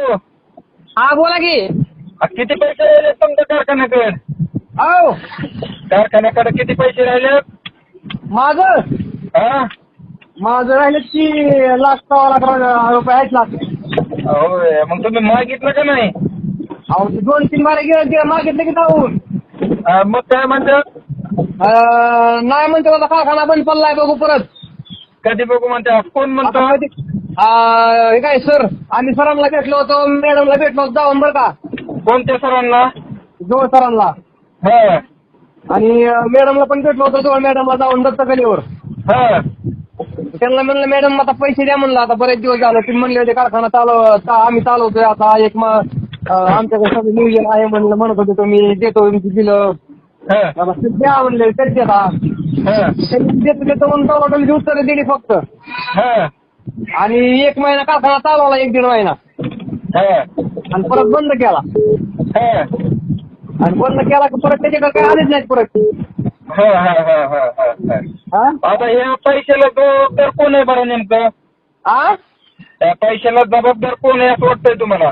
Hello हा बोला की. किती पैसे राहिले तुमच्या कारखान्याकडे? हो कारखान्याकडे किती पैसे राहिले? माझं हा? माझं राहिलं की लाख सव्वा लाख रुपये आहेत लाख. होय मग तुम्ही मागितलं का नाही? अहो ते दोन तीन बारे गेले मागितले की जाऊन. मग काय म्हणतात अं, नाही म्हणते कारखाना बंद पडलाय बघू परत. कधी बघू म्हणतात कोण म्हणतो? आता माहिती- हे काय सर? आम्ही सरांना भेटलो होतो मॅडमला भेटलो होतो जाऊन बरं का. कोणत्या सरांना? जोड सरांना. हा. आणि अं, मॅडमला पण भेटलो होतो जोड मॅडमला जाऊन दत्तकलीवर हा. त्यांना म्हणलं मॅडम आता पैसे द्या म्हणलं आता बरेच दिवस झाले तुम्ही म्हणले होते कारखाना चालव आम्ही चालवतोय आता एक मग आमच्याकडे सगळं नियोजन आहे म्हणलं म्हणत होते तुम्ही देतो दिलं हा. द्या म्हणले तरी देता. देतो देतो म्हणून टोटल उत्तर दिली फक्त. आणि एक महिना कारखाना चालवला एक दीड महिना. हा. आणि परत बंद केला. हा. आणि बंद केला की परत त्याच्याकडे काही आलेच नाहीत परत. हा हा हा हा हा हा. हा? आता ह्या पैशाला जबाबदार कोण आहे बरं नेमकं? आ? त्या पैशाला जबाबदार कोण आहे असं वाटतंय तुम्हाला?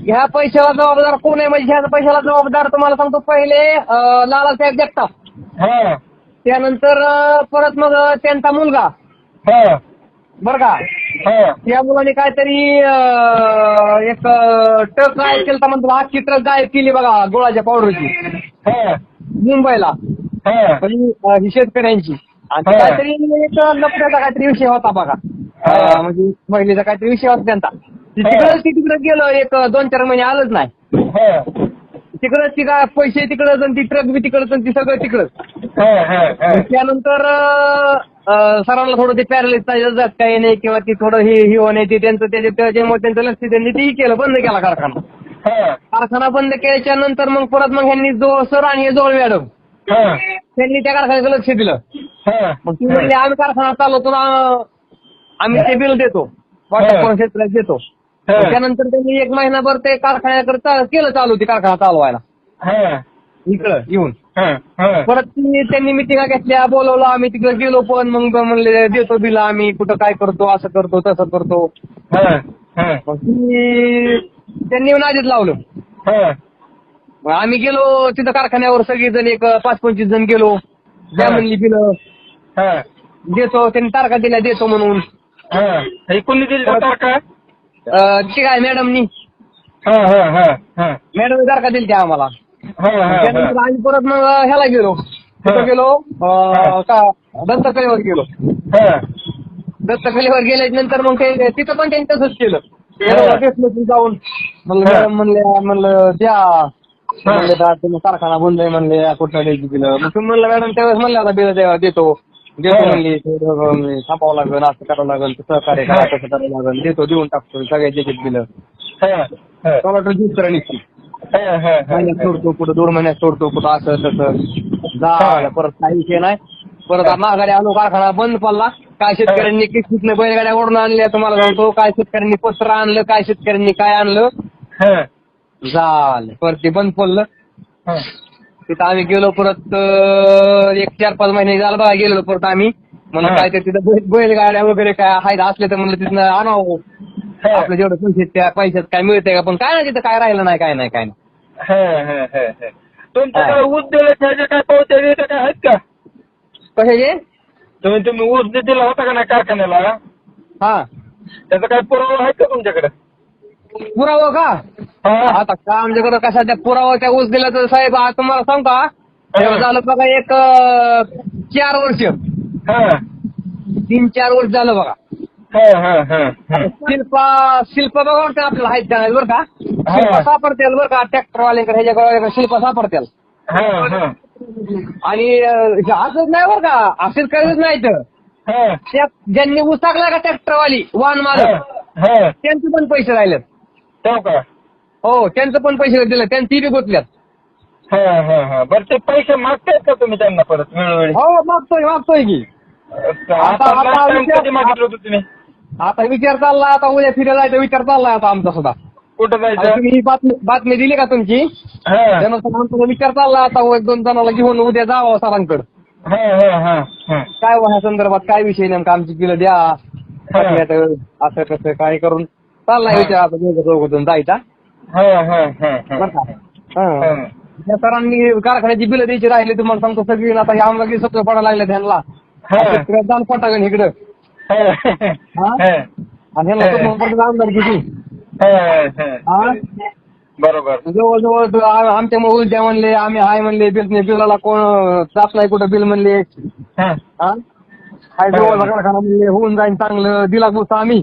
ह्या पैशाला जबाबदार कोण आहे? म्हणजे ह्या पैशाला जबाबदार तुम्हाला सांगतो पहिले अं, लालासाहेब जगताप. हा. त्यानंतर परत मग त्यांचा मुलगा. हा. बर का? हा. त्या मुलाने काहीतरी एक ट्रक गायब केलं म्हणतो आजची ट्रक गायब केली बघा गोळाच्या पावडरची हा. मुंबईला. हा. ही शेतकऱ्यांची. आणि हा. काहीतरी एक लपड्याचा काहीतरी विषय होता बघा. हा. म्हणजे महिलेचा काहीतरी विषय होता त्यांचा. तिकडं तिकडे गेलो एक दोन चार महिने आलंच नाही. हा. तिकडं ती काय पैसे तिकडं आणि ती ट्रक बी तिकडं आणि ती सगळं तिकडं हा हा हा. त्यानंतर अं, सरांना थोडं ते पॅरलिस काही नाही किंवा ती थोडं हे हे होणे ते त्यांचं त्याच्या त्याच्यामुळे त्यांचं लक्ष त्यांनी ते केलं बंद केला कारखाना. हा. कारखाना बंद केल्याच्यानंतर मग परत मग ह्यांनी जो सर आणि हे जोळ मॅडम हा. त्यांनी त्या कारखान्याचं लक्ष दिलं. मग ती म्हणली आम्ही कारखाना चालवतो ना आम्ही ते बिल देतो. वाटप करून शेतकऱ्याला देतो. त्यानंतर त्यांनी एक महिनाभर ते कारखान्याकडे चा- केलं चालू ते कारखाना चालवायला. हा. इकडं येऊन. हा हा. परत ती त्यांनी मिटिंगा घेतल्या बोलवलं आम्ही तिकडे गेलो पण मग म्हणले देतो बिल आम्ही कुठं काय करतो असं करतो तसं करतो. हा हा. मग ती त्यांनी नाजीत लावलं. हा. मग आम्ही गेलो तिथं कारखान्यावर सगळेजण एक पाच पंचवीस जण गेलो. द्या म्हणली बिलं. हा. देतो त्यांनी तारखा दिल्या देतो म्हणून. हा. हे कोणी दिली तारखा? ती काय मॅडमनी. मॅडम तारखा दिली त्या आम्हाला. त्यानंतर आम्ही परत मग ह्याला गेलो. तिथं गेलो अं, का दत्तकलेवर गेलो. दत्तकलेवर गेल्याच्यानंतर मग ते तिथं पण त्यांनी तसंच केलं. मॅडमला भेटलो की जाऊन म्हणलं हा. मॅडम म्हणले म्हणलं द्या. म्हणले "दा- तुम्ही कारखाना बंद आहे म्हणले कुठं द्यायची बिलं मग तुम्ही म्हणलं मॅडम त्यावेळेस म्हणले आता बिलं देतो. देतो हा. म्हणली अं, थांबावं लागेल असं करावं लागेल तसं सहकार्य करा तसं करावं लागेल देतो देऊन टाकतो सगळ्या देतात बिलं हा हा. करा हा हा महिन्यात सोडतो कुठं दोन महिन्यात सोडतो कुठं असं तसं. जा परत काही विषय नाही. परत माघारी आलो कारखाना बंद पडला. काय शेतकऱ्यांनी किस्तीतनं बैलगाड्या ओढून आणल्या तुम्हाला सांगतो काय शेतकऱ्यांनी पत्र आणलं काय शेतकऱ्यांनी काय आणलं. हा. झालं परत ते बंद पडलं. हा. तिथं आम्ही गेलो परत एक चार पाच महिने झालं बघा गेलो परत आम्ही. म्हणून हा. काय ते तिथं बैल- बैलगाड्या वगैरे काय आहेत असले तर म्हणलं तिथनं आणावं. हा. आपलं जेवढं पैसे आहेत त्या पैशात काय मिळतंय का? पण काय नाही तिथं काय राहिलं नाही काय नाही काय नाही. हा हा हा हा. तुमच्याकडे ऊस दिले त्याचे काय पावत्या बिवत्या काय आहेत का? कशाचे? तुम्ही तुम्ही ऊस जे दिला होता का नाही कारखान्याला? हा. त्याचा काय पुरावा आहे का तुमच्याकडे? पुरावा का? हा. आता का आमच्याकडे कशा त्या पुरावा त्या ऊस दिला तर साहेब आज तुम्हाला सांग का? तेव्हा झालं बघा एक अं, चार वर्ष. हा. तीन चार वर्ष झालं बघा. हा हा हा हा. शिल्पा शिल्पा बघा वाटतं आपल्याला हाईट चॅनल बरं का? शिल्पा सापडतेल बरं का? ट्रॅक्टरवाल्यांकडे ह्याच्याकडे शिल्पा सापडतेल. आणि अं, असंच नाही बरं का? असंच करत नाही तर हा. त्या ज्यांनी ऊस टाकला का ट्रॅक्टरवाली वाहन मालक त्यांचे पण पैसे राहिलेत. ठेव का? हो त्यांचं पण पैसे दिले त्यांची बी गुतल्यात. हा हा हा. बरं ते पैसे मागतायत का तुम्ही त्यांना परत वेळोवेळी? हो मागतोय मागतोय की. आता आता- last time विचार- कधी मागितलं होतं तुम्ही? आता विचार चालला आता उद्या फिरायला जायचा विचार चाललाय आता आमचा सुद्धा. कुठं आता जायचं तुम्ही ही बातमी बातमी दिली का तुमची? हा. आमचा विचार चालला आता एक दोन जणांना घेऊन उद्या जावं सरांकडे. हा हा हा हा. काय ह्या संदर्भात काय विषय नेमका आमची बिलं द्या. असं कसं काय करून? चाललाय. विचार आता दोघं दोघं जण जायचा हा? हा हा हा बरं का. त्या सरांनी कारखान्याची बिलं द्यायची राहिले तुम्हाला सांगतो सगळी आता हे आमदारकी सत्व पडायला लागले त्यांना हा. जाण पटागण इकडं. आणि ह्यांना पडत हा. हा. बरोबर. जवळजवळ द- आ- आमच्यामुळे उलट्या म्हणले आम्ही हाय म्हणले बिल नाही बिलाला कोण जात नाही कुठं बिल म्हणले. हा. हा? हाय जवळचा कारखाना म्हणले होऊन जाईन चांगलं दिला गुस्सा आम्ही.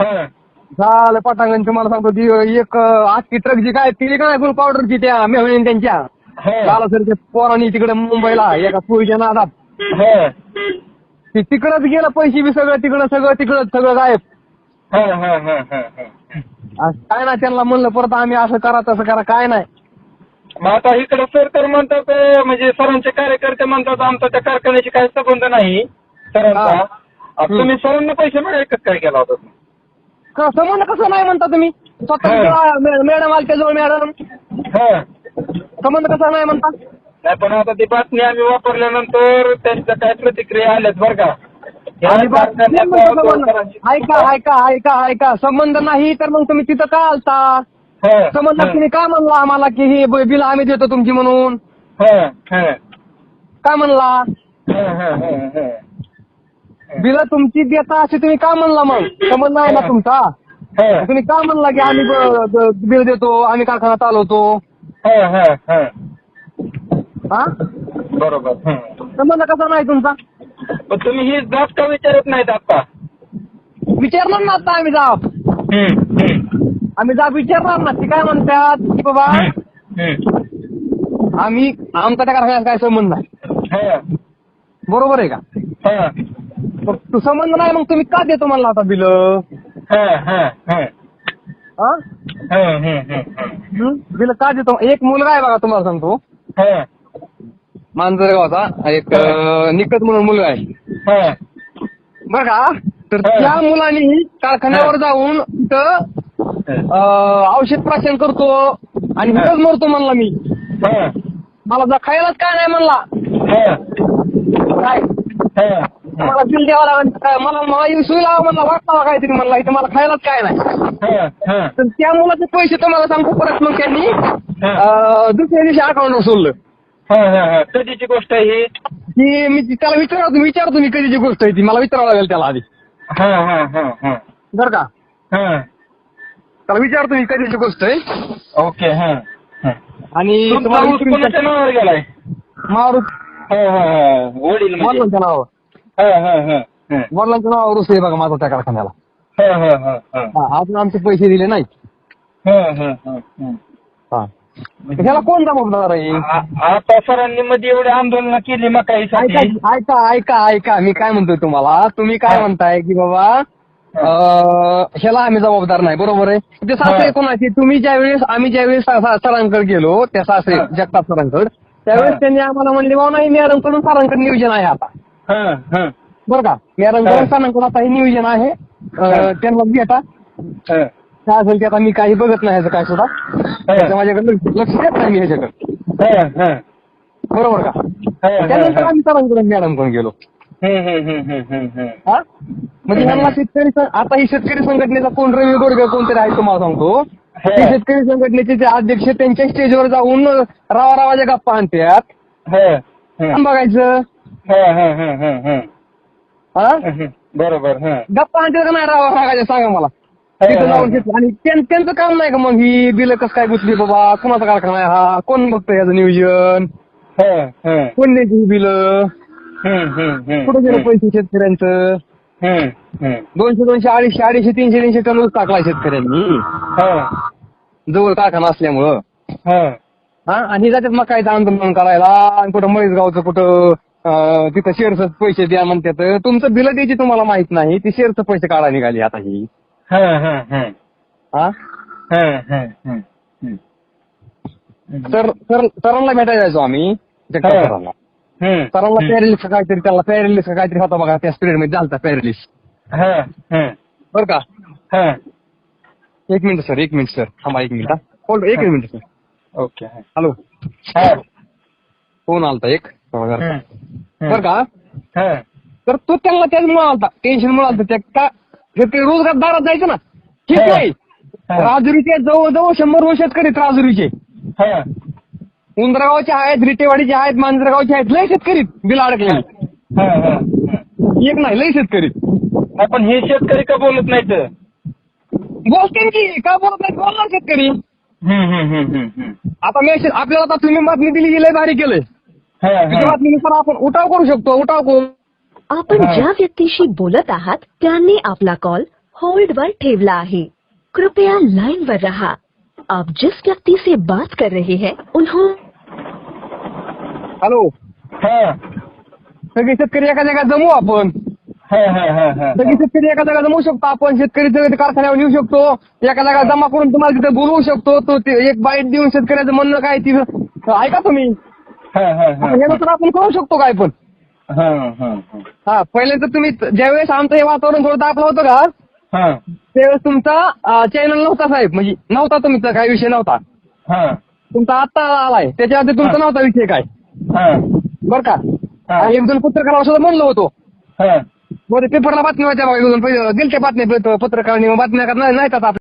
हा. झालं पटांगण तुम्हाला सांगतो ती एक आजची ट्रक जी काय ती का नाही फुल पावडरची त्या मेहणे त्यांच्या हा. झालं सर ते पोरांनी तिकडे मुंबईला एका पुरीच्या नादात हा. ते तिकडच गेलं पैसे बी सगळं तिकडं सगळं तिकडं सगळं गायब हा. हा. हा. हा. हा. काय ना त्यांना म्हणलं परत आम्ही असं करा तसं करा काय नाही मग आता इकडे सर तर म्हणतात अं, म्हणजे सरांचे कार्यकर्ते म्हणतात आमचा त्या कारखान्याची काही संबंध नाही सरांचा हा. आता तुम्ही सरांना पैसे मिळाले काय केला होता क- संबंध कसं नाही म्हणता तुम्ही स्वतः मॅडम आलते जवळ मॅडम हा संबंध कसा नाही म्हणता नाही पण आता ती बातमी आम्ही वापरल्यानंतर त्यांच्या काय प्रतिक्रिया आल्यात बरं का या आणि बा- कारखान्यात संबंध संबंध- सरांची- ऐका ऐका ऐका ऐका संबंध नाही तर मग तुम्ही तिथं का आलता हा. संबंध तुम्ही का म्हणला आम्हाला की हे बिल आम्ही देतो तुमची म्हणून हा. हा. का म्हणला हा. हा. हा. हा. बिल तुमची देता अशी तुम्ही का म्हणला मग संबंध आहे ना तुमचा. तुम्ही का म्हणला की आम्ही बिल देतो आम्ही कारखाना चालवतो हा. हा. हा. हा बरोबर. संबंध कसा नाही तुमचा पण तुम्ही ही जात का विचारत नाहीत आता विचारणार ना आता आम्ही जाब. हं. आम्ही जाब विचारणार ना ती काय म्हणतात की बाबा. आम्ही आमचा त्या कारखान्यात काय संबंध नाही. बरोबर आहे का मग तू संबंध नाही मग तुम्ही का देतो म्हणला आता बिल. बिल का देतो एक मुलगा आहे बघा तुम्हाला सांगतो. मांजरगावचा एक निकट म्हणून मुलगा आहे. बरं का तर. त्या मुलांनी कारखान्यावर जाऊन तिथं अं, औषध प्राशन करतो आणि. तिथंच मरतो म्हणला मी. मला जा खायलाच काय नाही म्हणला. काय. मला बिल द्यावं लागेल मला मला सुई लावा म्हणला वाटला काहीतरी म्हणला इथे मला खायलाच काय नाही. तर त्या मुलाचे पैसे तुम्हाला सांगतो परत मग त्यांनी दुसऱ्या दिवशी अकाउंटवर सोडलं. कधीची गोष्ट आहे ही की मी ती- त्याला विचारतो विचारतो मी कधीची गोष्ट आहे ती मला विचारावं लागेल त्याला आधी. बरं का. त्याला विचारतो मी कधीची गोष्ट आहे ओके. आणि तुम्हाला नावावर गेलाय हा. हा. हा. वडील म्हणजे वडिलांच्या नावावर. हा. वडिलांच्या नावावर रुस आहे बघा माझा त्या कारखान्याला हा. अजून आमचे पैसे दिले नाही हा. हा. हा. हा. हा ह्याला कोण जबाबदार आहे आ- आता सरांनी मध्ये एवढे आंदोलन केली ऐका मकाईसाठी ऐका ऐका ऐका मी काय म्हणतोय तुम्हाला तुम्ही काय. म्हणताय की बाबा अं, ह्याला आम्ही जबाबदार नाही बरोबर आहे ते सासरे हा. कोणाचे तुम्ही ज्यावेळेस आम्ही ज्यावेळेस सा- सा- सरांकडे गेलो त्या सासरे हा. जगताप सरांकडे त्यावेळेस हा. त्यांनी आम्हाला म्हणले बाबा नाही मॅडमकडून सरांकडे नियोजन आहे आता. बरं का. सरांकडे आता हे नियोजन आहे. त्यांना भेटा. काय असेल ते आता मी काही बघत नाही ह्याचं काय सुद्धा माझ्याकडे लक्ष- देत नाही मी ह्याच्याकडे हा. हा. बरोबर का. त्यानंतर आम्ही सरांकडे मॅडमकडून गेलो हम्म, हम्म, हम्म, हम्म, हम्म, हम्म. हा म्हणजे ह्यांना शेतकरी आता ही शेतकरी संघटनेचा कोण रवी गोडगे कोणतरी आहे तुम्हाला सांगतो ते शेतकरी संघटनेचे जे अध्यक्ष त्यांच्या स्टेजवर जाऊन रावा रावाच्या गप्पा आणतात. बघायचं हा. हा. हा. हा. हा. हा. बरोबर हा गप्पा आणतात का नाही रावा रावाच्या सांगा मला तिथं आणि त्यां- त्यांचं काम नाही का मग ही बिल कसं काय गुतली बाबा कोणाचा कारखाना आहे हा कोण बघतं याचं नियोजन हा. हा. कोण द्यायची ही बिलं. कुठे गेलं पैसे शेतकऱ्यांचं. दोनशे दोनशे अडीचशे अडीचशे तीनशे तीनशे टन ऊस टाकला शेतकऱ्यांनी हा. जवळ कारखाना असल्यामुळं हा. आणि जातात मग काय आंदोलन करायला आणि कुठं मळीसगावचं कुठं तिथं शेअरचं पैसे द्या म्हणतात तुमचं बिल द्यायची तुम्हाला माहीत नाही. ती शेअरचं पैसे काढायला निघाली आता ही. हा. तर सर सरांना भेटायला जायचो आम्ही. सरांना. पॅरेलिस काहीतरी त्याला पॅरेलिस काहीतरी होता बघा त्या स्पिरिटमध्ये झालता पॅरेलिस. बरं का? हा. एक मिनिट सर एक मिनिट सर. थांबा एक मिनिट होल्ड एक minute sir. Okay. Hello. Phone आलता एक. बरं हम्म. बरं का? हा. तर तो त्यांना त्याच मुळे आलता टेन्शन मुळे आलता त्या. का? शेतकरी रोजगार दारात जायचं ना? ठीक. आहे. राजुरीचे जवळजवळ शंभर वर्ष शेतकरी राजुरीचे. हा. उंदरगावचे आहेत रिटेवाडीचे आहेत मांजरगावचे आहेत. लय शेतकरी बिल अडकले. एक नाही लय शेतकरी पण हे शेतकरी का बोलत नाहीत? बोलते की. का बोलत नाही बोलणार शेतकरी. आता मी आपल्याला आता तुम्ही बातमी दिली लय भारी केलंय. बातमीनुसार आपण उठाव करू शकतो उठाव करू. आपण. ज्या व्यक्तीशी बोलत आहात त्यांनी आपला कॉल होल्ड वर ठेवला आहे. कृपया लाइन पर रहा. आप जिस व्यक्ति से बात कर रहे हैं उन्होंने हॅलो हा. सगळे शेतकरी एका जागा जमू आपण. हा, हा, हा, हा. सगळे शेतकरी एका जागा जमू शकतो आपण. शेतकरी सगळे कारखान्यावर नेऊ शकतो एका जागा जमा करून तुम्हाला तिथे बोलवू शकतो. तो ते एक बाईट देऊन शेतकऱ्याचं म्हणणं काय तिथं ऐका तुम्ही. आपण करू शकतो काय पण. हा, पहिल्यांदा तुम्ही ज्यावेळेस आमचं हे वातावरण थोडं दाखलं होतं का हा, त्यावेळेस तुमचा चॅनल नव्हता साहेब. म्हणजे नव्हता तुमचा काही विषय नव्हता. हा, तुमचा आत्ता आलाय. त्याच्याआधी तुमचा हा. नव्हता विषय काय? बरं का? एक दोन पत्रकारांना सुद्धा म्हणलो होतो. मध्ये पेपरला बातम्या दोन पहिले गेलच्या बातम्या पत्रकारांनी बातम्या नाही नाहीत आता